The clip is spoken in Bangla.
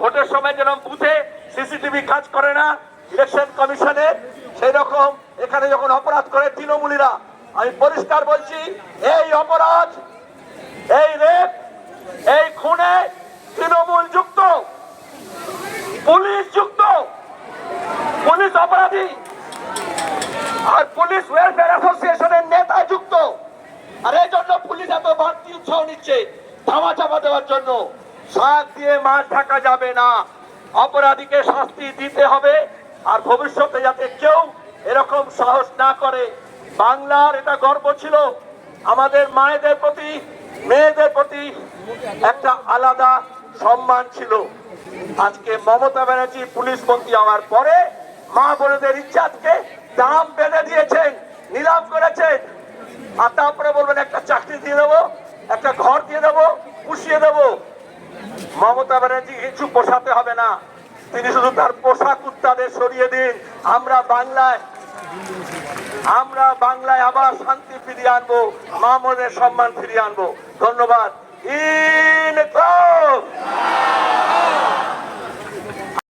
ভোটের সময় যেরকম বুথে সিসিটিভি কাজ করে না, ইলেকশন কমিশনের সেই রকম এখানে যখন অপরাধ করে তৃণমূলীরা, আমি পরিষ্কার বলছি, এই অপরাধ, এই রেপ, এই খুনে তৃণমূল যুক্ত, পুলিশ যুক্ত, পুলিশ অপরাধী, আর পুলিশ ওয়েলফেয়ার অ্যাসোসিয়েশনের নেতা যুক্ত। আর এই জন্য পুলিশ এত বাড়তি উৎসাহ নিচ্ছে ধামা চাপা দেওয়ার জন্য। শাক দিয়ে মাছ ঢাকা যাবে না। অপরাধীকে শাস্তি দিতে হবে, আর ভবিষ্যতে যাতে কেউ এরকম সাহস না করে। বাংলার এটা গর্ব ছিল, আমাদের মায়েদের প্রতি, মেয়েদের প্রতি একটা আলাদা সম্মান ছিল। আজকে মমতা ব্যানার্জি পুলিশ মন্ত্রী হওয়ার পরে মা বোনেদের ইচ্ছাকে দাম বেঁধে দিয়েছেন, নিলাম করেছেন। আর তারপরে বলবেন একটা চাকরি দিয়ে দেবো, একটা ঘর দিয়ে দেবো মমতা ব্যানার্জি কিছু পোষাতে হবে না। তিনি শুধু তার পোশাক উত্তাদের সরিয়ে দিন। আমরা বাংলায় আমরা বাংলায় আবার শান্তি ফিরিয়ে আনব মামনের সম্মান ফিরিয়ে আনব। ধন্যবাদ।